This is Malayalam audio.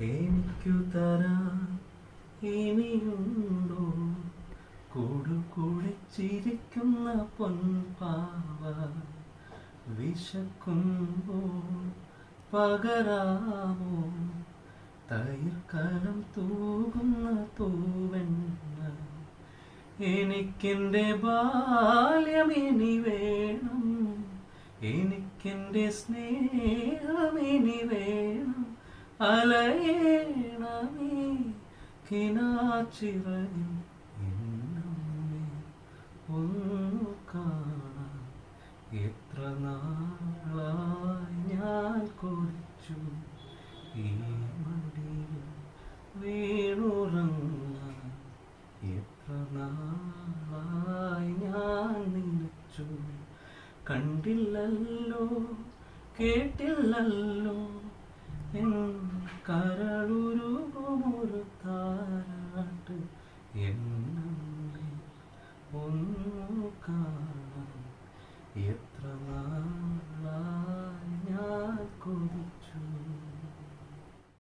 എനിക്കു തരാ ഇനിയുണ്ടോ? കൂടു കുടിച്ചിരിക്കുന്ന പൊൻപാവ വിശക്കുമ്പോൾ പകരാമോ? തൈർക്കലം തൂകുന്ന തൂവെണ്ണ എനിക്കെന്റെ ബാല്യം ഇനി വേണം. എനിക്കെന്റെ സ്നേഹം ഇനി വേണം. അലയേണമേ കിനാച്ചിറയും ഒന്നു കാണാൻ എത്ര നാളായി ഞാൻ കൊതിച്ചു ഈ മടിയിൽ വീണുറങ്ങാൻ എത്ര നാളായി ഞാൻ നിലച്ചു. കണ്ടില്ലല്ലോ കേട്ടില്ലല്ലോ എന്നമ്മേ ഒന്നു കാണാൻ എത്ര നാൾ